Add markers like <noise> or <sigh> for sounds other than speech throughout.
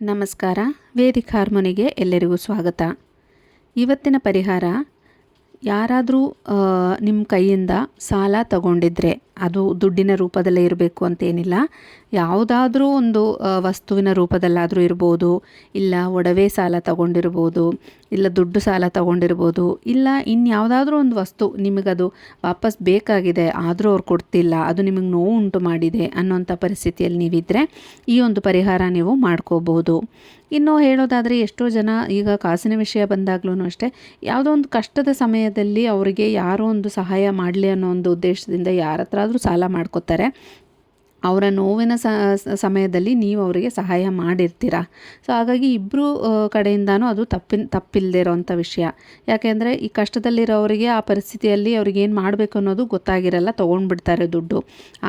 ನಮಸ್ಕಾರ. ವೇದಿಕ್ ಹಾರ್ಮೋನಿಗೆ ಎಲ್ಲರಿಗೂ ಸ್ವಾಗತ. ಇವತ್ತಿನ ಪರಿಹಾರ ಯಾರಾದರೂ ನಿಮ್ಮ ಕೈಯಿಂದ ಸಾಲ ತಗೊಂಡಿದ್ರೆ ಅದು ದುಡ್ಡಿನ ರೂಪದಲ್ಲೇ ಇರಬೇಕು ಅಂತೇನಿಲ್ಲ ಯಾವುದಾದ್ರೂ ಒಂದು ವಸ್ತುವಿನ ರೂಪದಲ್ಲಾದರೂ ಇರ್ಬೋದು, ಇಲ್ಲ ಒಡವೆ ಸಾಲ ತಗೊಂಡಿರ್ಬೋದು, ಇಲ್ಲ ದುಡ್ಡು ಸಾಲ ತಗೊಂಡಿರ್ಬೋದು, ಇಲ್ಲ ಇನ್ಯಾವುದಾದ್ರೂ ಒಂದು ವಸ್ತು ನಿಮಗದು ವಾಪಸ್ ಬೇಕಾಗಿದೆ, ಆದರೂ ಅವ್ರು ಕೊಡ್ತಿಲ್ಲ, ಅದು ನಿಮಗೆ ನೋವು ಉಂಟು ಮಾಡಿದೆ ಅನ್ನೋಂಥ ಪರಿಸ್ಥಿತಿಯಲ್ಲಿ ನೀವಿದ್ದರೆ ಈ ಒಂದು ಪರಿಹಾರ ನೀವು ಮಾಡ್ಕೋಬಹುದು ಇನ್ನು ಹೇಳೋದಾದರೆ ಎಷ್ಟೋ ಜನ ಈಗ ಕಾಸಿನ ವಿಷಯ ಬಂದಾಗ್ಲೂ ಅಷ್ಟೇ, ಯಾವುದೋ ಒಂದು ಕಷ್ಟದ ಸಮಯದಲ್ಲಿ ಅವರಿಗೆ ಯಾರೋ ಒಂದು ಸಹಾಯ ಮಾಡಲಿ ಅನ್ನೋ ಒಂದು ಉದ್ದೇಶದಿಂದ ಯಾರ ಹತ್ರ ಆದರೂ ಸಾಲ ಮಾಡ್ಕೋತಾರೆ. ಅವರ ನೋವಿನ ಸಮಯದಲ್ಲಿ ನೀವು ಅವರಿಗೆ ಸಹಾಯ ಮಾಡಿರ್ತೀರ? ಸೊ ಹಾಗಾಗಿ ಇಬ್ಬರು ಕಡೆಯಿಂದನೂ ಅದು ತಪ್ಪಿನ ತಪ್ಪಿಲ್ಲದೆ ಇರೋವಂಥ ವಿಷಯ. ಯಾಕೆಂದರೆ ಈ ಕಷ್ಟದಲ್ಲಿರೋರಿಗೆ ಆ ಪರಿಸ್ಥಿತಿಯಲ್ಲಿ ಅವ್ರಿಗೆ ಏನು ಮಾಡಬೇಕು ಅನ್ನೋದು ಗೊತ್ತಾಗಿರಲ್ಲ, ತೊಗೊಂಡ್ಬಿಡ್ತಾರೆ ದುಡ್ಡು.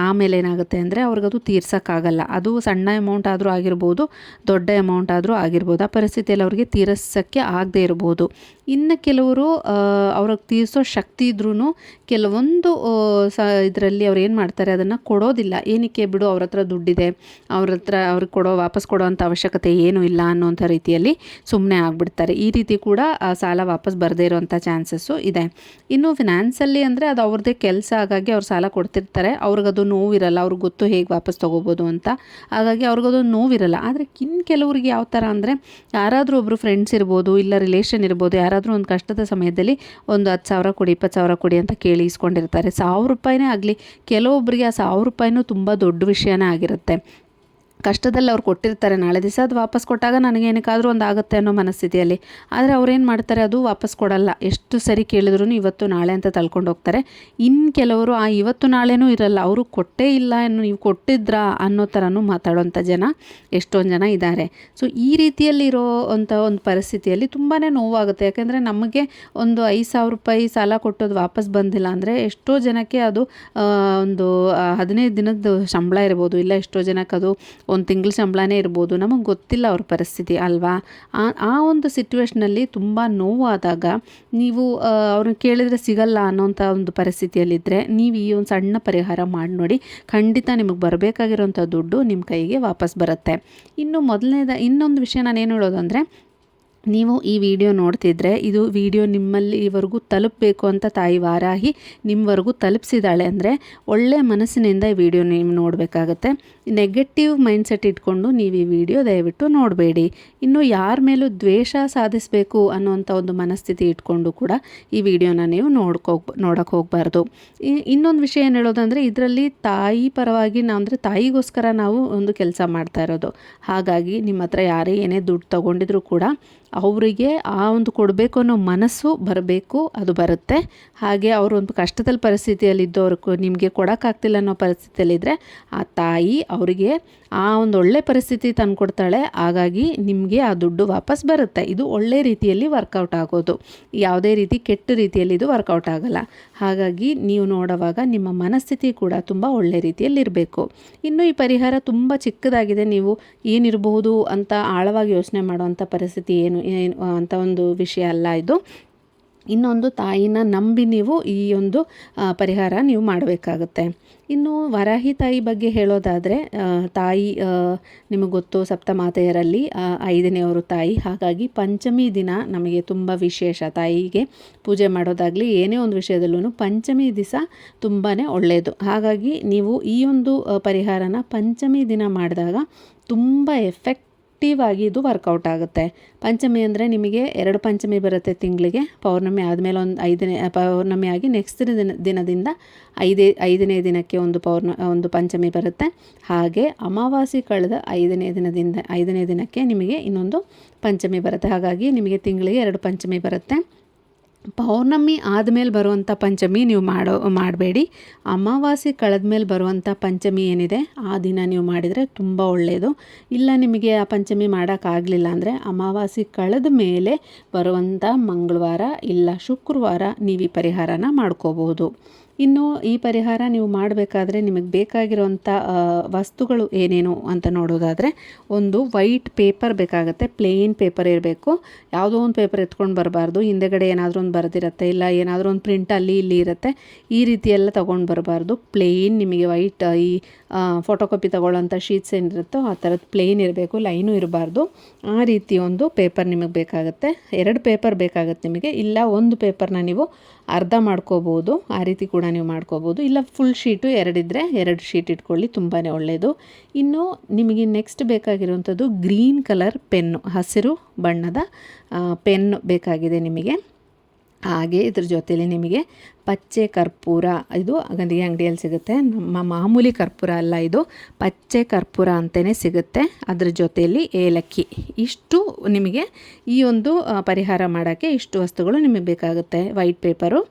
ಆಮೇಲೆ ಏನಾಗುತ್ತೆ ಅಂದರೆ ಅವ್ರಿಗದು ತೀರ್ಸೋಕ್ಕಾಗಲ್ಲ. ಅದು ಸಣ್ಣ ಅಮೌಂಟ್ ಆದರೂ ಆಗಿರ್ಬೋದು, ದೊಡ್ಡ ಅಮೌಂಟ್ ಆದರೂ ಆಗಿರ್ಬೋದು, ಆ ಪರಿಸ್ಥಿತಿಯಲ್ಲಿ ಅವ್ರಿಗೆ ತೀರಿಸೋಕ್ಕೆ ಆಗದೇ ಇರ್ಬೋದು. ಇನ್ನು ಕೆಲವರು ಅವ್ರಿಗೆ ತೀರಿಸೋ ಶಕ್ತಿ ಇದ್ರೂ ಕೆಲವೊಂದು ಸ, ಇದರಲ್ಲಿ ಅವ್ರು ಏನು ಮಾಡ್ತಾರೆ, ಅದನ್ನು ಕೊಡೋದಿಲ್ಲ. ಏನಕ್ಕೆ ಬಿಡು, ಅವ್ರ ಹತ್ರ ದುಡ್ಡಿದೆ, ಅವ್ರ ಹತ್ರ ಅವ್ರಿಗೆ ಕೊಡೋ, ವಾಪಸ್ ಕೊಡೋ ಅಂಥ ಅವಶ್ಯಕತೆ ಏನೂ ಇಲ್ಲ ಅನ್ನೋಂಥ ರೀತಿಯಲ್ಲಿ ಸುಮ್ಮನೆ ಆಗಿಬಿಡ್ತಾರೆ. ಈ ರೀತಿ ಕೂಡ, ಆ ಸಾಲ ವಾಪಸ್ ಬರದೇ ಇರೋವಂಥ ಚಾನ್ಸಸ್ಸು ಇದೆ. ಇನ್ನು ಫಿನಾನ್ಸಲ್ಲಿ ಅಂದರೆ ಅದು ಅವ್ರದ್ದೇ ಕೆಲಸ, ಹಾಗಾಗಿ ಅವ್ರು ಸಾಲ ಕೊಡ್ತಿರ್ತಾರೆ. ಅವ್ರಿಗದು ನೋವಿರಲ್ಲ, ಅವ್ರಿಗೆ ಗೊತ್ತು ಹೇಗೆ ವಾಪಸ್ ತೊಗೋಬೋದು ಅಂತ. ಹಾಗಾಗಿ ಅವ್ರಿಗದು ನೋವಿರಲ್ಲ. ಆದರೆ ಇನ್ನು ಕೆಲವ್ರಿಗೆ ಯಾವ ಥರ ಅಂದರೆ, ಯಾರಾದರೂ ಒಬ್ಬರು ಫ್ರೆಂಡ್ಸ್ ಇರ್ಬೋದು, ಇಲ್ಲ ರಿಲೇಷನ್ ಇರ್ಬೋದು, ಯಾರಾದರೂ ಒಂದು ಕಷ್ಟದ ಸಮಯದಲ್ಲಿ ಒಂದು ಹತ್ತು ಸಾವಿರ ಕೊಡಿ, ಇಪ್ಪತ್ತು ಸಾವಿರ ಕೊಡಿ ಅಂತ ಕೇಳಿ ಇಸ್ಕೊಂಡಿರ್ತಾರೆ. ಸಾವಿರ ರೂಪಾಯಿನೇ ಆಗಲಿ ಕೆಲವೊಬ್ಬರಿಗೆ ಆ ಸಾವಿರ ರೂಪಾಯಿನೂ ತುಂಬ ದೊಡ್ಡ ವಿಷಯನೇ ಆಗಿರುತ್ತೆ. ಕಷ್ಟದಲ್ಲಿ ಅವ್ರು ಕೊಟ್ಟಿರ್ತಾರೆ. ನಾಳೆ ದಿವಸ ಅದು ವಾಪಸ್ ಕೊಟ್ಟಾಗ ನನಗೇನಕ್ಕಾದರೂ ಒಂದು ಆಗುತ್ತೆ ಅನ್ನೋ ಮನಸ್ಥಿತಿಯಲ್ಲಿ. ಆದರೆ ಅವ್ರೇನು ಮಾಡ್ತಾರೆ? ಅದು ವಾಪಸ್ ಕೊಡಲ್ಲ. ಎಷ್ಟು ಸರಿ ಕೇಳಿದ್ರು ಇವತ್ತು ನಾಳೆ ಅಂತ ತಳ್ಕೊಂಡು ಹೋಗ್ತಾರೆ. ಇನ್ನು ಕೆಲವರು ಆ ಇವತ್ತು ನಾಳೆನೂ ಇರಲ್ಲ. ಅವರು ಕೊಟ್ಟೇ ಇಲ್ಲ ಅನ್ನೋ ನೀವು ಕೊಟ್ಟಿದ್ರಾ ಅನ್ನೋ ಥರನೂ ಮಾತಾಡೋಂಥ ಜನ ಎಷ್ಟೊಂದು ಜನ ಇದ್ದಾರೆ ಸೊ ಈ ರೀತಿಯಲ್ಲಿ ಇರೋ ಅಂಥ ಒಂದು ಪರಿಸ್ಥಿತಿಯಲ್ಲಿ ತುಂಬಾ ನೋವಾಗುತ್ತೆ. ಯಾಕೆಂದರೆ ನಮಗೆ ಒಂದು ಐದು ಸಾವಿರ ರೂಪಾಯಿ ಸಾಲ ಕೊಟ್ಟೋದು ವಾಪಸ್ ಬಂದಿಲ್ಲ ಅಂದರೆ ಎಷ್ಟೋ ಜನಕ್ಕೆ ಅದು ಒಂದು ಹದಿನೈದು ದಿನದ ಸಂಬಳ ಇರ್ಬೋದು, ಇಲ್ಲ ಎಷ್ಟೋ ಜನಕ್ಕೆ ಅದು ಒಂದು ತಿಂಗಳ ಸಂಬಳನೇ ಇರ್ಬೋದು, ನಮಗೆ ಗೊತ್ತಿಲ್ಲ ಅವ್ರ ಪರಿಸ್ಥಿತಿ ಅಲ್ವಾ? ಆ ಒಂದು ಸಿಚುವೇಶ್ನಲ್ಲಿ ತುಂಬ ನೋವಾದಾಗ ನೀವು ಅವ್ರನ್ನ ಕೇಳಿದರೆ ಸಿಗಲ್ಲ ಅನ್ನೋಂಥ ಒಂದು ಪರಿಸ್ಥಿತಿಯಲ್ಲಿದ್ದರೆ ನೀವು ಈ ಒಂದು ಸಣ್ಣ ಪರಿಹಾರ ಮಾಡಿ ನೋಡಿ, ಖಂಡಿತ ನಿಮಗೆ ಬರಬೇಕಾಗಿರೋಂಥ ದುಡ್ಡು ನಿಮ್ಮ ಕೈಗೆ ವಾಪಸ್ ಬರುತ್ತೆ. ಇನ್ನು ಮೊದಲನೇದ, ಇನ್ನೊಂದು ವಿಷಯ ನಾನು ಏನು ಹೇಳೋದು ಅಂದರೆ ನೀವು ಈ ವಿಡಿಯೋ ನೋಡ್ತಿದ್ರೆ ಇದು ವಿಡಿಯೋ ನಿಮ್ಮಲ್ಲಿ ಇವರೆಗೂ ತಲುಪಬೇಕು ಅಂತ ತಾಯಿ ವಾರಾಹಿ ನಿಮ್ಮವರೆಗೂ ತಲುಪಿಸಿದಾಳೆ ಅಂದರೆ ಒಳ್ಳೆ ಮನಸ್ಸಿನಿಂದ ಈ ವಿಡಿಯೋ ನೀವು ನೋಡಬೇಕಾಗತ್ತೆ. ನೆಗೆಟಿವ್ ಮೈಂಡ್ಸೆಟ್ ಇಟ್ಕೊಂಡು ನೀವು ಈ ವಿಡಿಯೋ ದಯವಿಟ್ಟು ನೋಡಬೇಡಿ. ಇನ್ನು ಯಾರ ಮೇಲೂ ದ್ವೇಷ ಸಾಧಿಸಬೇಕು ಅನ್ನೋಂಥ ಒಂದು ಮನಸ್ಥಿತಿ ಇಟ್ಕೊಂಡು ಕೂಡ ಈ ವಿಡಿಯೋನ ನೀವು ನೋಡ್ಕೋಗ್ ನೋಡೋಕೆ ಹೋಗಬಾರ್ದು. ಇನ್ನೊಂದು ವಿಷಯ ಏನು ಹೇಳೋದಂದರೆ ಇದರಲ್ಲಿ ತಾಯಿ ಪರವಾಗಿ ನಾವು ಅಂದರೆ ತಾಯಿಗೋಸ್ಕರ ನಾವು ಒಂದು ಕೆಲಸ ಮಾಡ್ತಾ ಇರೋದು. ಹಾಗಾಗಿ ನಿಮ್ಮ ಹತ್ರ ಯಾರೇ ಏನೇ ದುಡ್ಡು ತಗೊಂಡಿದ್ರು ಕೂಡ ಅವರಿಗೆ ಆ ಒಂದು ಕೊಡಬೇಕು ಅನ್ನೋ ಮನಸ್ಸು ಬರಬೇಕು, ಅದು ಬರುತ್ತೆ. ಹಾಗೆ ಅವರು ಒಂದು ಕಷ್ಟದಲ್ಲಿ ಪರಿಸ್ಥಿತಿಯಲ್ಲಿ ಇದ್ದವ್ರಿಗೂ ನಿಮಗೆ ಕೊಡೋಕ್ಕಾಗ್ತಿಲ್ಲ ಅನ್ನೋ ಪರಿಸ್ಥಿತಿಯಲ್ಲಿದ್ದರೆ ಆ ತಾಯಿ ಅವರಿಗೆ ಆ ಒಂದು ಒಳ್ಳೆ ಪರಿಸ್ಥಿತಿ ತಂದುಕೊಡ್ತಾಳೆ, ಹಾಗಾಗಿ ನಿಮಗೆ ಆ ದುಡ್ಡು ವಾಪಸ್ ಬರುತ್ತೆ. ಇದು ಒಳ್ಳೆ ರೀತಿಯಲ್ಲಿ ವರ್ಕೌಟ್ ಆಗೋದು. ಯಾವುದೇ ರೀತಿ ಕೆಟ್ಟ ರೀತಿಯಲ್ಲಿ ಇದು ವರ್ಕೌಟ್ ಆಗಲ್ಲ. ಹಾಗಾಗಿ ನೀವು ನೋಡುವಾಗ ನಿಮ್ಮ ಮನಸ್ಥಿತಿ ಕೂಡ ತುಂಬ ಒಳ್ಳೆ ರೀತಿಯಲ್ಲಿ ಇರಬೇಕು. ಇನ್ನು ಈ ಪರಿಹಾರ ತುಂಬ ಚಿಕ್ಕದಾಗಿದೆ. ನೀವು ಏನಿರಬಹುದು ಅಂತ ಆಳವಾಗಿ ಯೋಚನೆ ಮಾಡುವಂಥ ಪರಿಸ್ಥಿತಿ ಏನು ಅಂತ ಒಂದು ವಿಷಯ ಅಲ್ಲ ಇದು. ಇನ್ನೊಂದು ತಾಯಿನ ನಂಬಿ ನೀವು ಈ ಒಂದು ಪರಿಹಾರ ನೀವು ಮಾಡಬೇಕಾಗುತ್ತೆ. ಇನ್ನು ವರಾಹಿ ತಾಯಿ ಬಗ್ಗೆ ಹೇಳೋದಾದರೆ ತಾಯಿ ನಿಮಗೆ ಗೊತ್ತು ಸಪ್ತಮಾತೆಯರಲ್ಲಿ ಐದನೇ ಐದನೆಯವರು ತಾಯಿ. ಹಾಗಾಗಿ ಪಂಚಮಿ ದಿನ ನಮಗೆ ತುಂಬ ವಿಶೇಷ. ತಾಯಿಗೆ ಪೂಜೆ ಮಾಡೋದಾಗಲಿ ಏನೇ ಒಂದು ವಿಷಯದಲ್ಲೂ ಪಂಚಮಿ ದಿವಸ ತುಂಬಾ ಒಳ್ಳೆಯದು ಹಾಗಾಗಿ ನೀವು ಈ ಒಂದು ಪರಿಹಾರನ ಪಂಚಮಿ ದಿನ ಮಾಡಿದಾಗ ತುಂಬ ಎಫೆಕ್ಟ್ ಆಕ್ಟಿವ್ ಇದು ವರ್ಕೌಟ್ ಆಗುತ್ತೆ. ಪಂಚಮಿ ಅಂದರೆ ನಿಮಗೆ ಎರಡು ಪಂಚಮಿ ಬರುತ್ತೆ ತಿಂಗಳಿಗೆ. ಪೌರ್ಣಮಿ ಆದಮೇಲೆ ಒಂದು ಐದನೇ ಪೌರ್ಣಮಿ ಆಗಿ ನೆಕ್ಸ್ಟ್ ದಿನ, ದಿನದಿಂದ ಐದೇ, ಐದನೇ ದಿನಕ್ಕೆ ಒಂದು ಪೌರ್ಣ, ಒಂದು ಪಂಚಮಿ ಬರುತ್ತೆ. ಹಾಗೆ ಅಮಾವಾಸ್ಯೆ ಕಳೆದ ಐದನೇ ದಿನದಿಂದ, ಐದನೇ ದಿನಕ್ಕೆ ನಿಮಗೆ ಇನ್ನೊಂದು ಪಂಚಮಿ ಬರುತ್ತೆ. ಹಾಗಾಗಿ ನಿಮಗೆ ತಿಂಗಳಿಗೆ ಎರಡು ಪಂಚಮಿ ಬರುತ್ತೆ. ಪೌರ್ಣಮಿ ಆದಮೇಲೆ ಬರುವಂಥ ಪಂಚಮಿ ನೀವು ಮಾಡೋ, ಮಾಡಬೇಡಿ. ಅಮಾವಾಸ್ಯೆ ಕಳೆದ ಮೇಲೆ ಬರುವಂಥ ಪಂಚಮಿ ಏನಿದೆ, ಆ ದಿನ ನೀವು ಮಾಡಿದರೆ ತುಂಬ ಒಳ್ಳೆಯದು ಇಲ್ಲ ನಿಮಗೆ ಆ ಪಂಚಮಿ ಮಾಡೋಕ್ಕಾಗಲಿಲ್ಲ ಅಂದರೆ ಅಮಾವಾಸ್ಯೆ ಕಳೆದ ಮೇಲೆ ಬರುವಂಥ ಮಂಗಳವಾರ ಇಲ್ಲ ಶುಕ್ರವಾರ ನೀವು ಈ ಪರಿಹಾರನ ಮಾಡ್ಕೋಬಹುದು. ಇನ್ನು ಈ ಪರಿಹಾರ ನೀವು ಮಾಡಬೇಕಾದ್ರೆ ನಿಮಗೆ ಬೇಕಾಗಿರುವಂಥ ವಸ್ತುಗಳು ಏನೇನು ಅಂತ ನೋಡೋದಾದರೆ, ಒಂದು ವೈಟ್ ಪೇಪರ್ ಬೇಕಾಗುತ್ತೆ, ಪ್ಲೇನ್ ಪೇಪರ್ ಇರಬೇಕು. ಯಾವುದೋ ಒಂದು ಪೇಪರ್ ಎತ್ಕೊಂಡು ಬರಬಾರ್ದು. ಹಿಂದೆಗಡೆ ಏನಾದರೂ ಒಂದು ಬರೆದಿರತ್ತೆ, ಇಲ್ಲ ಏನಾದರೂ ಒಂದು ಪ್ರಿಂಟ್ ಅಲ್ಲಿ ಇಲ್ಲಿ ಇರುತ್ತೆ. ಈ ರೀತಿ ಎಲ್ಲ ತೊಗೊಂಡು ಬರಬಾರ್ದು. ಪ್ಲೇನ್ ನಿಮಗೆ ವೈಟ್, ಈ ಫೋಟೋ ಕಾಪಿ ತೊಗೊಳ್ಳೋಂಥ ಶೀಟ್ಸ್ ಏನಿರುತ್ತೋ ಆ ಥರದ್ದು ಪ್ಲೇನ್ ಇರಬೇಕು, ಲೈನು ಇರಬಾರ್ದು. ಆ ರೀತಿ ಒಂದು ಪೇಪರ್ ನಿಮಗೆ ಬೇಕಾಗುತ್ತೆ. ಎರಡು ಪೇಪರ್ ಬೇಕಾಗುತ್ತೆ ನಿಮಗೆ. ಇಲ್ಲ ಒಂದು ಪೇಪರ್ನ ನೀವು ಅರ್ಧ ಮಾಡ್ಕೋಬೋದು. ಆ ರೀತಿ ಕೂಡ ನೀವು ಮಾಡ್ಕೋಬೋದು. ಇಲ್ಲ ಫುಲ್ ಶೀಟು ಎರಡಿದ್ರೆ ಎರಡು ಶೀಟ್ ಇಟ್ಕೊಳ್ಳಿ ತುಂಬಾ ಒಳ್ಳೆಯದು ಇನ್ನು ನಿಮಗೆ ನೆಕ್ಸ್ಟ್ ಬೇಕಾಗಿರುವಂಥದ್ದು ಗ್ರೀನ್ ಕಲರ್ ಪೆನ್ನು ಹಸಿರು ಬಣ್ಣದ ಪೆನ್ ಬೇಕಾಗಿದೆ ನಿಮಗೆ. ಹಾಗೆ ಇದ್ರ ಜೊತೆಯಲ್ಲಿ ನಿಮಗೆ ಪಚ್ಚೆ ಕರ್ಪೂರ. ಇದು ಗಂಧಿಗೆ ಅಂಗಡಿಯಲ್ಲಿ ಸಿಗುತ್ತೆ. ನಮ್ಮ ಮಾಮೂಲಿ ಕರ್ಪೂರ ಅಲ್ಲ ಇದು. ಪಚ್ಚೆ ಕರ್ಪೂರ ಅಂತಲೇ ಸಿಗುತ್ತೆ. ಅದ್ರ ಜೊತೆಯಲ್ಲಿ ಏಲಕ್ಕಿ. ಇಷ್ಟು ನಿಮಗೆ ಈ ಒಂದು ಪರಿಹಾರ ಮಾಡೋಕ್ಕೆ ಇಷ್ಟು ವಸ್ತುಗಳು ನಿಮಗೆ ಬೇಕಾಗುತ್ತೆ. ವೈಟ್ ಪೇಪರು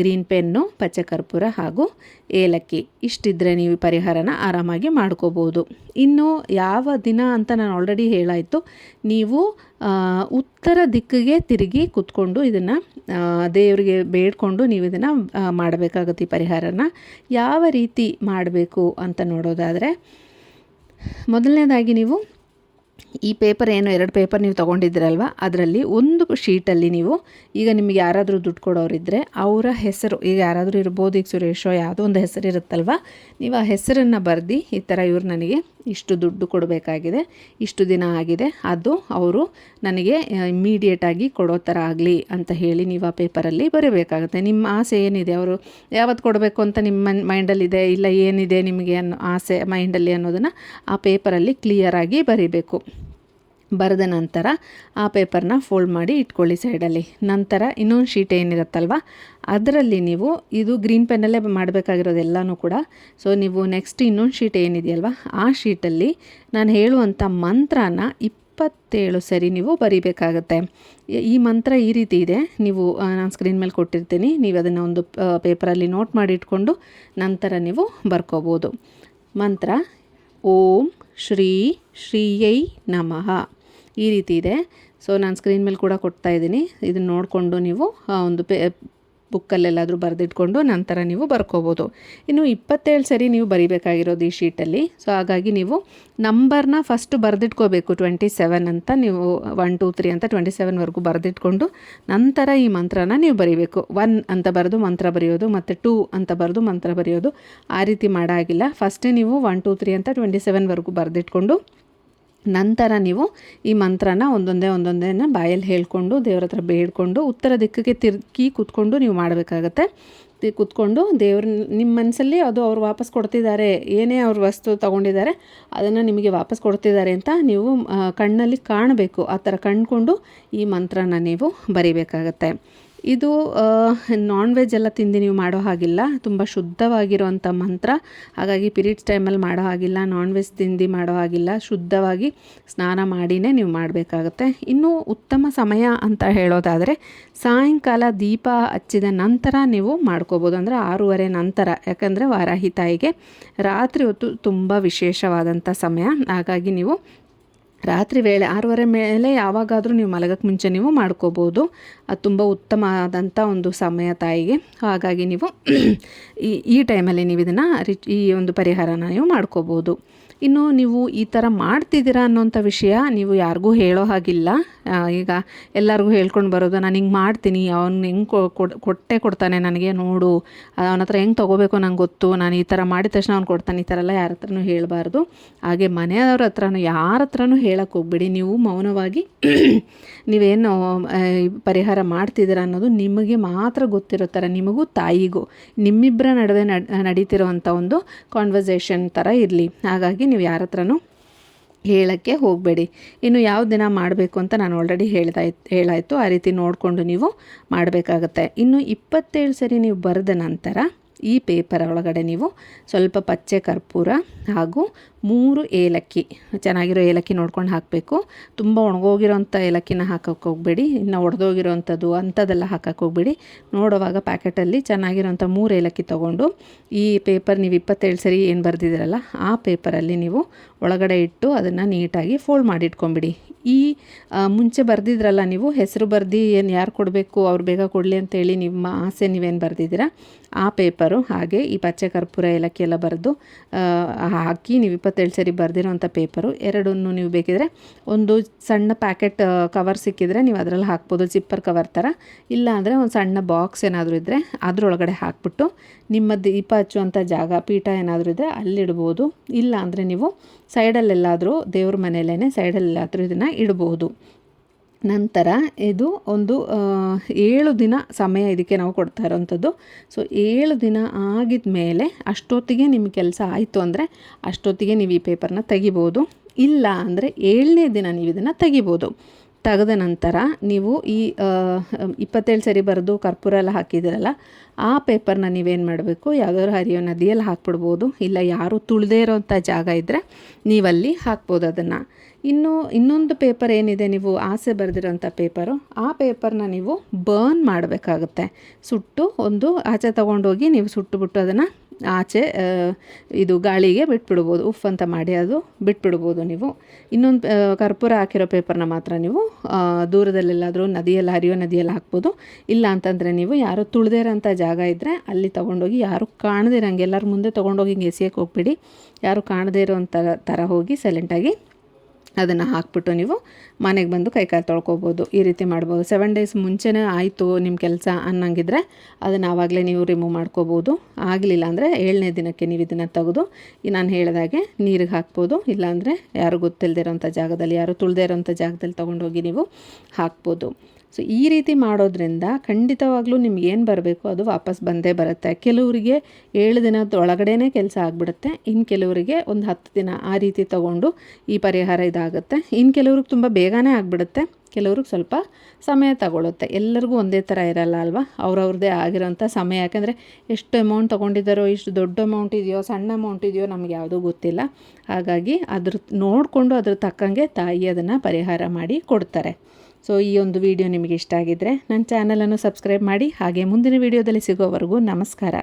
ಗ್ರೀನ್ ಪೆನ್ನು, ಪಚ್ಚೆ ಕರ್ಪೂರ ಹಾಗೂ ಏಲಕ್ಕಿ. ಇಷ್ಟಿದ್ರೆ ನೀವು ಪರಿಹಾರನ ಆರಾಮಾಗಿ ಮಾಡ್ಕೋಬೋದು. ಇನ್ನು ಯಾವ ದಿನ ಅಂತ ನಾನು ಆಲ್ರೆಡಿ ಹೇಳಾಯಿತು. ನೀವು ಉತ್ತರ ದಿಕ್ಕಿಗೆ ತಿರುಗಿ ಕೂತ್ಕೊಂಡು ಇದನ್ನು ದೇವರಿಗೆ ಬೇಡ್ಕೊಂಡು ನೀವು ಇದನ್ನು ಮಾಡಬೇಕಾಗುತ್ತೆ ಈ ಪರಿಹಾರನ. ಯಾವ ರೀತಿ ಮಾಡಬೇಕು ಅಂತ ನೋಡೋದಾದರೆ, ಮೊದಲನೇದಾಗಿ ನೀವು ಈ ಪೇಪರ್ ಏನು, ಎರಡು ಪೇಪರ್ ನೀವು ತೊಗೊಂಡಿದ್ದೀರಲ್ವ, ಅದರಲ್ಲಿ ಒಂದು ಶೀಟಲ್ಲಿ ನೀವು ಈಗ ನಿಮಗೆ ಯಾರಾದರೂ ದುಡ್ಡು ಕೊಡೋರಿದ್ದರೆ ಅವರ ಹೆಸರು, ಈಗ ಯಾರಾದರೂ ಇರ್ಬೋದು, ಈಗ ಸುರೇಶೋ ಯಾವುದೋ ಒಂದು ಹೆಸರು ಇರುತ್ತಲ್ವ ನೀವು ಆ ಹೆಸರನ್ನು ಬರೆದು ಈ ಥರ ಇವ್ರು ನನಗೆ ಇಷ್ಟು ದುಡ್ಡು ಕೊಡಬೇಕಾಗಿದೆ, ಇಷ್ಟು ದಿನ ಆಗಿದೆ, ಅದು ಅವರು ನನಗೆ ಇಮ್ಮಿಡಿಯೇಟಾಗಿ ಕೊಡೋ ಥರ ಆಗಲಿ ಅಂತ ಹೇಳಿ ನೀವು ಆ ಪೇಪರಲ್ಲಿ ಬರೀಬೇಕಾಗುತ್ತೆ. ನಿಮ್ಮ ಆಸೆ ಏನಿದೆ? ಅವರು ಯಾವತ್ತು ಕೊಡಬೇಕು ಅಂತ ನಿಮ್ಮ ಮೈಂಡಲ್ಲಿದೆ, ಇಲ್ಲ ಏನಿದೆ ನಿಮಗೆ ಅನ್ನೋ ಆಸೆ, ಮೈಂಡಲ್ಲಿ ಅನ್ನೋದನ್ನು ಆ ಪೇಪರಲ್ಲಿ ಕ್ಲಿಯರಾಗಿ ಬರೀಬೇಕು. ಬರೆದ ನಂತರ ಆ ಪೇಪರ್ನ ಫೋಲ್ಡ್ ಮಾಡಿ ಇಟ್ಕೊಳ್ಳಿ ಸೈಡಲ್ಲಿ. ನಂತರ ಇನ್ನೊಂದು ಶೀಟ್ ಏನಿರುತ್ತಲ್ವ? ಅದರಲ್ಲಿ ನೀವು ಇದು ಗ್ರೀನ್ ಪೆನ್ನಲ್ಲೇ ಮಾಡಬೇಕಾಗಿರೋದೆಲ್ಲನೂ ಕೂಡ. ಸೊ ನೀವು ನೆಕ್ಸ್ಟ್ ಇನ್ನೊಂದು ಶೀಟ್ ಏನಿದೆಯಲ್ವ? ಆ ಶೀಟಲ್ಲಿ ನಾನು ಹೇಳುವಂಥ ಮಂತ್ರನ ಇಪ್ಪತ್ತೇಳು ಸರಿ ನೀವು ಬರೀಬೇಕಾಗತ್ತೆ. ಈ ಮಂತ್ರ ಈ ರೀತಿ ಇದೆ. ನೀವು ನಾನು ಸ್ಕ್ರೀನ್ ಮೇಲೆ ಕೊಟ್ಟಿರ್ತೀನಿ. ನೀವು ಅದನ್ನು ಒಂದು ಪೇಪರಲ್ಲಿ ನೋಟ್ ಮಾಡಿ ಇಟ್ಕೊಂಡು ನಂತರ ನೀವು ಬರ್ಕೋಬೋದು. ಮಂತ್ರ, ಓಂ ಶ್ರೀ ಶ್ರೀಯೈ ನಮಃ. ಈ ರೀತಿ ಇದೆ. ಸೊ ನಾನು ಸ್ಕ್ರೀನ್ ಮೇಲೆ ಕೂಡ ಕೊಡ್ತಾ ಇದ್ದೀನಿ. ಇದನ್ನು ನೋಡಿಕೊಂಡು ನೀವು ಒಂದು ಪೇ, ಬುಕ್ಕಲ್ಲೆಲ್ಲಾದರೂ ಬರೆದಿಟ್ಕೊಂಡು ನಂತರ ನೀವು ಬರ್ಕೋಬೋದು. ಇನ್ನು ಇಪ್ಪತ್ತೇಳು ಸರಿ ನೀವು ಬರಿಬೇಕಾಗಿರೋದು ಈ ಶೀಟಲ್ಲಿ. ಸೊ ಹಾಗಾಗಿ ನೀವು ನಂಬರ್ನ ಫಸ್ಟ್ ಬರೆದಿಟ್ಕೋಬೇಕು ಟ್ವೆಂಟಿ ಸೆವೆನ್ ಅಂತ. ನೀವು ಒನ್ ಟೂ ತ್ರೀ ಅಂತ ಟ್ವೆಂಟಿ ಸೆವೆನ್ವರೆಗೂ ಬರೆದಿಟ್ಕೊಂಡು ನಂತರ ಈ ಮಂತ್ರನ ನೀವು ಬರೀಬೇಕು. ಒನ್ ಅಂತ ಬರೆದು ಮಂತ್ರ ಬರೆಯೋದು, ಮತ್ತು ಟೂ ಅಂತ ಬರೆದು ಮಂತ್ರ ಬರೆಯೋದು ಆ ರೀತಿ ಮಾಡಾಗಿಲ್ಲ. ಫಸ್ಟೇ ನೀವು ಒನ್ ಟೂ ತ್ರೀ ಅಂತ ಟ್ವೆಂಟಿ ಸೆವೆನ್ವರೆಗೂ ಬರೆದಿಟ್ಕೊಂಡು ನಂತರ ನೀವು ಈ ಮಂತ್ರನ ಒಂದೊಂದೇ ಒಂದೊಂದೇ ಬಾಯಲ್ಲಿ ಹೇಳ್ಕೊಂಡು ದೇವ್ರ ಹತ್ರ ಬೇಡ್ಕೊಂಡು ಉತ್ತರ ದಿಕ್ಕಿಗೆ ತಿರುಗಿ ಕೂತ್ಕೊಂಡು ನೀವು ಮಾಡಬೇಕಾಗತ್ತೆ. ಕೂತ್ಕೊಂಡು ದೇವ್ರ ನಿಮ್ಮ ಮನಸ್ಸಲ್ಲಿ ಅದು ಅವ್ರು ವಾಪಸ್ ಕೊಡ್ತಿದ್ದಾರೆ, ಏನೇ ಅವ್ರ ವಸ್ತು ತೊಗೊಂಡಿದ್ದಾರೆ ಅದನ್ನು ನಿಮಗೆ ವಾಪಸ್ ಕೊಡ್ತಿದ್ದಾರೆ ಅಂತ ನೀವು ಕಣ್ಣಲ್ಲಿ ಕಾಣಬೇಕು. ಆ ಥರ ಕಂಡುಕೊಂಡು ಈ ಮಂತ್ರನ ನೀವು ಬರಿಬೇಕಾಗತ್ತೆ. ಇದು ನಾನ್ ವೆಜ್ ಎಲ್ಲ ತಿಂದು ನೀವು ಮಾಡೋ ಹಾಗಿಲ್ಲ. ತುಂಬ ಶುದ್ಧವಾಗಿರುವಂಥ ಮಂತ್ರ. ಹಾಗಾಗಿ ಪಿರಿಯಡ್ಸ್ ಟೈಮಲ್ಲಿ ಮಾಡೋ ಹಾಗಿಲ್ಲ ನಾನ್ ವೆಜ್ ತಿಂದು ಮಾಡೋ ಹಾಗಿಲ್ಲ. ಶುದ್ಧವಾಗಿ ಸ್ನಾನ ಮಾಡಿನೇ ನೀವು ಮಾಡಬೇಕಾಗತ್ತೆ. ಇನ್ನು ಉತ್ತಮ ಸಮಯ ಅಂತ ಹೇಳೋದಾದರೆ, ಸಾಯಂಕಾಲ ದೀಪ ಹಚ್ಚಿದ ನಂತರ ನೀವು ಮಾಡ್ಕೋಬೋದು. ಅಂದರೆ ಆರೂವರೆ ನಂತರ. ಯಾಕಂದರೆ ವಾರಾಹಿ ತಾಯಿಗೆ ರಾತ್ರಿ ಹೊತ್ತು ತುಂಬ ವಿಶೇಷವಾದಂಥ ಸಮಯ. ಹಾಗಾಗಿ ನೀವು ರಾತ್ರಿ ವೇಳೆ ಆರೂವರೆ ಮೇಲೆ ಯಾವಾಗಾದರೂ ನೀವು ಮಲಗಕ್ಕೆ ಮುಂಚೆ ನೀವು ಮಾಡ್ಕೋಬೋದು. ಅದು ತುಂಬ ಉತ್ತಮ ಆದಂಥ ಒಂದು ಸಮಯ ತಾಯಿಗೆ. ಹಾಗಾಗಿ ನೀವು ಈ ಈ ಟೈಮಲ್ಲಿ ನೀವು ಇದನ್ನು ರಿಚ್, ಈ ಒಂದು ಪರಿಹಾರನ ನೀವು ಮಾಡ್ಕೋಬೋದು. ಇನ್ನು ನೀವು ಈ ಥರ ಮಾಡ್ತಿದ್ದೀರಾ ಅನ್ನೋಂಥ ವಿಷಯ ನೀವು ಯಾರಿಗೂ ಹೇಳೋ ಹಾಗಿಲ್ಲ. ಈಗ ಎಲ್ಲರಿಗೂ ಹೇಳ್ಕೊಂಡು ಬರೋದು, ನಾನು ಹಿಂಗೆ ಮಾಡ್ತೀನಿ, ಅವ್ನು ಹೆಂಗೆ ಕೊಟ್ಟೆ ಕೊಡ್ತಾನೆ ನನಗೆ, ನೋಡು. ಅವನ ಹತ್ರ ಹೆಂಗೆ ತೊಗೋಬೇಕು ನಂಗೆ ಗೊತ್ತು. ನಾನು ಈ ಥರ ಮಾಡಿದ ತಕ್ಷಣ ಅವ್ನು ಕೊಡ್ತಾನೆ. ಈ ಥರ ಎಲ್ಲ ಯಾರ ಹತ್ರನೂ ಹೇಳಬಾರ್ದು. ಹಾಗೆ ಮನೆಯವ್ರ ಹತ್ರನೂ, ಯಾರ ಹತ್ರನೂ ಹೇಳಕ್ಕೆ ಹೋಗ್ಬಿಡಿ. ನೀವು ಮೌನವಾಗಿ <clears throat> ನೀವೇನು ಪರಿಹಾರ ಮಾಡ್ತಿದ್ದೀರಾ ಅನ್ನೋದು ನಿಮಗೆ ಮಾತ್ರ ಗೊತ್ತಿರೋ ಥರ ನಿಮಗೂ ತಾಯಿಗೂ ನಿಮ್ಮಿಬ್ಬರ ನಡುವೆ ನಡೀತಿರೋವಂಥ ಒಂದು ಕಾನ್ವರ್ಸೇಷನ್ ಥರ ಇರಲಿ. ಹಾಗಾಗಿ ನೀವು ಯಾರ ಹತ್ರನೂ ಹೇಳೋಕ್ಕೆ ಹೋಗಬೇಡಿ. ಇನ್ನು ಯಾವ ದಿನ ಮಾಡಬೇಕು ಅಂತ ನಾನು ಆಲ್ರೆಡಿ ಹೇಳ್ತಾ ಹೇಳಾಯಿತು. ಆ ರೀತಿ ನೋಡಿಕೊಂಡು ನೀವು ಮಾಡಬೇಕಾಗತ್ತೆ. ಇನ್ನು ಇಪ್ಪತ್ತೇಳು ಸರಿ ನೀವು ಬರೆದ ನಂತರ ಈ ಪೇಪರ್ ಒಳಗಡೆ ನೀವು ಸ್ವಲ್ಪ ಪಚ್ಚೆ ಕರ್ಪೂರ ಹಾಗೂ ಮೂರು ಏಲಕ್ಕಿ, ಚೆನ್ನಾಗಿರೋ ಏಲಕ್ಕಿ ನೋಡ್ಕೊಂಡು ಹಾಕಬೇಕು. ತುಂಬ ಒಣಗೋಗಿರೋಂಥ ಏಲಕ್ಕಿನ ಹಾಕೋಕ್ಕೆ ಹೋಗಬೇಡಿ. ಇನ್ನು ಒಡೆದೋಗಿರೋವಂಥದ್ದು ಅಂಥದ್ದೆಲ್ಲ ಹಾಕಕ್ಕೆ ಹೋಗಬೇಡಿ. ನೋಡುವಾಗ ಪ್ಯಾಕೆಟಲ್ಲಿ ಚೆನ್ನಾಗಿರೋಂಥ ಮೂರು ಏಲಕ್ಕಿ ತೊಗೊಂಡು ಈ ಪೇಪರ್ ನೀವು ಇಪ್ಪತ್ತೇಳು ಸರಿ ಏನು ಬರೆದಿದ್ದೀರಲ್ಲ, ಆ ಪೇಪರಲ್ಲಿ ನೀವು ಒಳಗಡೆ ಇಟ್ಟು ಅದನ್ನು ನೀಟಾಗಿ ಫೋಲ್ಡ್ ಮಾಡಿ ಇಟ್ಕೊಂಬಿಡಿ ಈ ಮುಂಚೆ ಬರೆದಿದ್ರಲ್ಲ ನೀವು, ಹೆಸರು ಬರ್ದು ಏನು ಯಾರು ಕೊಡಬೇಕು, ಅವ್ರು ಬೇಗ ಕೊಡಲಿ ಅಂತೇಳಿ ನಿಮ್ಮ ಆಸೆ ನೀವೇನು ಬರೆದಿದ್ದೀರಾ ಆ ಪೇಪರು ಹಾಗೆ ಈ ಪಚ್ಚೆ ಕರ್ಪೂರ ಏಲಕ್ಕಿ ಎಲ್ಲ ಬರೆದು ಹಾಕಿ ನೀವು ಇಪ್ಪತ್ತೇಳು ಸರಿ ಬರೆದಿರೋವಂಥ ಪೇಪರು, ಎರಡನ್ನು ನೀವು ಬೇಕಿದ್ರೆ ಒಂದು ಸಣ್ಣ ಪ್ಯಾಕೆಟ್ ಕವರ್ ಸಿಕ್ಕಿದ್ರೆ ನೀವು ಅದರಲ್ಲಿ ಹಾಕ್ಬೋದು, ಜಿಪ್ಪರ್ ಕವರ್ ಥರ. ಇಲ್ಲ ಅಂದರೆ ಒಂದು ಸಣ್ಣ ಬಾಕ್ಸ್ ಏನಾದರೂ ಇದ್ದರೆ ಅದರೊಳಗಡೆ ಹಾಕ್ಬಿಟ್ಟು ನಿಮ್ಮ ದೀಪ ಹಚ್ಚುವಂಥ ಜಾಗ, ಪೀಠ ಏನಾದರೂ ಇದ್ದರೆ ಅಲ್ಲಿಡ್ಬೋದು. ಇಲ್ಲ ಅಂದರೆ ನೀವು ಸೈಡಲ್ಲೆಲ್ಲಾದರೂ ದೇವ್ರ ಮನೆಯಲ್ಲೇ ಸೈಡಲ್ಲೆಲ್ಲಾದರೂ ಇದನ್ನು ಇಡ್ಬೋದು. ನಂತರ ಇದು ಒಂದು ಏಳು ದಿನ ಸಮಯ ಇದಕ್ಕೆ ನಾವು ಕೊಡ್ತಾ ಇರೋವಂಥದ್ದು ಸೊ ಏಳು ದಿನ ಆಗಿದ ಮೇಲೆ ಅಷ್ಟೊತ್ತಿಗೆ ನಿಮ್ಮ ಕೆಲಸ ಆಯಿತು ಅಂದರೆ ಅಷ್ಟೊತ್ತಿಗೆ ನೀವು ಈ ಪೇಪರ್ನ ತೆಗಿಬೋದು. ಇಲ್ಲ ಅಂದರೆ ಏಳನೇ ದಿನ ನೀವು ಇದನ್ನು ತೆಗಿಬೋದು. ತೆಗೆದ ನಂತರ ನೀವು ಈ ಇಪ್ಪತ್ತೇಳು ಸರಿ ಬರೆದು ಕರ್ಪೂರ ಎಲ್ಲ ಆ ಪೇಪರ್ನ ನೀವೇನು ಮಾಡಬೇಕು? ಯಾವುದಾದ್ರು ಹರಿಯೋ ನದಿಯಲ್ಲಿ ಹಾಕ್ಬಿಡ್ಬೋದು, ಇಲ್ಲ ಯಾರು ತುಳಿದೇ ಇರೋವಂಥ ಜಾಗ ಇದ್ದರೆ ನೀವಲ್ಲಿ ಹಾಕ್ಬೋದು ಅದನ್ನು. ಇನ್ನು, ಇನ್ನೊಂದು ಪೇಪರ್ ಏನಿದೆ ನೀವು ಆಸೆ ಬರೆದಿರೋಂಥ ಪೇಪರು, ಆ ಪೇಪರ್ನ ನೀವು ಬರ್ನ್ ಮಾಡಬೇಕಾಗುತ್ತೆ. ಸುಟ್ಟು ಒಂದು ಆಚೆ ತೊಗೊಂಡೋಗಿ ನೀವು ಸುಟ್ಟುಬಿಟ್ಟು ಅದನ್ನು ಆಚೆ ಇದು ಗಾಳಿಗೆ ಬಿಟ್ಬಿಡ್ಬೋದು. ಉಫ್ ಅಂತ ಮಾಡಿ ಅದು ಬಿಟ್ಬಿಡ್ಬೋದು ನೀವು. ಇನ್ನೊಂದು ಕರ್ಪೂರ ಹಾಕಿರೋ ಪೇಪರ್ನ ಮಾತ್ರ ನೀವು ದೂರದಲ್ಲೆಲ್ಲಾದರೂ ನದಿಯಲ್ಲಿ ಹರಿಯೋ ನದಿಯಲ್ಲಿ ಹಾಕ್ಬೋದು. ಇಲ್ಲ ಅಂತಂದರೆ ನೀವು ಯಾರು ತುಳಿದಿರೋಂಥ ಜಾಗ ಇದ್ದರೆ ಅಲ್ಲಿ ತೊಗೊಂಡೋಗಿ ಯಾರು ಕಾಣದಿರಂಗೆ ಎಲ್ಲರ ಮುಂದೆ ತೊಗೊಂಡೋಗಿ ಹಿಂಗೆ ಎಸೆಯೋಕ್ಕೆ ಹೋಗ್ಬಿಡಿ. ಯಾರು ಕಾಣದೇ ಇರೋಂಥ ಥರ ಹೋಗಿ ಸೈಲೆಂಟಾಗಿ ಅದನ್ನು ಹಾಕ್ಬಿಟ್ಟು ನೀವು ಮನೆಗೆ ಬಂದು ಕೈಕಾಲು ತೊಳ್ಕೊಬೋದು. ಈ ರೀತಿ ಮಾಡ್ಬೋದು. ಸೆವೆನ್ ಡೇಸ್ ಮುಂಚೆನೇ ಆಯಿತು ನಿಮ್ಮ ಕೆಲಸ ಅನ್ನಂಗಿದ್ರೆ ಅದನ್ನು ಆವಾಗಲೇ ನೀವು ರಿಮೂವ್ ಮಾಡ್ಕೋಬೋದು. ಆಗಲಿಲ್ಲ ಅಂದರೆ ಏಳನೇ ದಿನಕ್ಕೆ ನೀವು ಇದನ್ನು ತೆಗೆದು ನಾನು ಹೇಳಿದಾಗೆ ನೀರಿಗೆ ಹಾಕ್ಬೋದು. ಇಲ್ಲಾಂದರೆ ಯಾರು ಗೊತ್ತಿಲ್ಲದಿರೋಂಥ ಜಾಗದಲ್ಲಿ, ಯಾರು ತುಳ್ದೇ ಇರೋಂಥ ಜಾಗದಲ್ಲಿ ತೊಗೊಂಡೋಗಿ ನೀವು ಹಾಕ್ಬೋದು. ಸೊ ಈ ರೀತಿ ಮಾಡೋದ್ರಿಂದ ಖಂಡಿತವಾಗ್ಲೂ ನಿಮ್ಗೆ ಏನು ಬರಬೇಕು ಅದು ವಾಪಸ್ ಬಂದೇ ಬರುತ್ತೆ. ಕೆಲವರಿಗೆ ಏಳು ದಿನದ ಒಳಗಡೆನೇ ಕೆಲಸ ಆಗಿಬಿಡುತ್ತೆ. ಇನ್ನು ಕೆಲವರಿಗೆ ಒಂದು ಹತ್ತು ದಿನ ಆ ರೀತಿ ತಗೊಂಡು ಈ ಪರಿಹಾರ ಇದಾಗುತ್ತೆ. ಇನ್ನು ಕೆಲವ್ರಿಗೆ ತುಂಬ ಬೇಗನೆ ಆಗಿಬಿಡುತ್ತೆ. ಕೆಲವ್ರಿಗೆ ಸ್ವಲ್ಪ ಸಮಯ ತಗೊಳುತ್ತೆ. ಎಲ್ಲರಿಗೂ ಒಂದೇ ಥರ ಇರಲ್ಲ ಅಲ್ವಾ? ಅವ್ರವ್ರದ್ದೇ ಆಗಿರೋಂಥ ಸಮಯ. ಯಾಕೆಂದರೆ ಎಷ್ಟು ಅಮೌಂಟ್ ತೊಗೊಂಡಿದ್ದಾರೋ, ಇಷ್ಟು ದೊಡ್ಡ ಅಮೌಂಟ್ ಇದೆಯೋ, ಸಣ್ಣ ಅಮೌಂಟ್ ಇದೆಯೋ ನಮಗೆ ಯಾವುದೂ ಗೊತ್ತಿಲ್ಲ. ಹಾಗಾಗಿ ಅದ್ರ ನೋಡಿಕೊಂಡು ಅದ್ರ ತಕ್ಕಂಗೆ ತಾಯಿ ಅದನ್ನು ಪರಿಹಾರ ಮಾಡಿ ಕೊಡ್ತಾರೆ. ಸೊ ಈ ಒಂದು ವಿಡಿಯೋ ನಿಮಗೆ ಇಷ್ಟ ಆಗಿದ್ದರೆ ನನ್ನ ಚಾನಲನ್ನು ಸಬ್ಸ್ಕ್ರೈಬ್ ಮಾಡಿ ಹಾಗೆ ಮುಂದಿನ ವಿಡಿಯೋದಲ್ಲಿ ಸಿಗೋವರೆಗೂ ನಮಸ್ಕಾರ.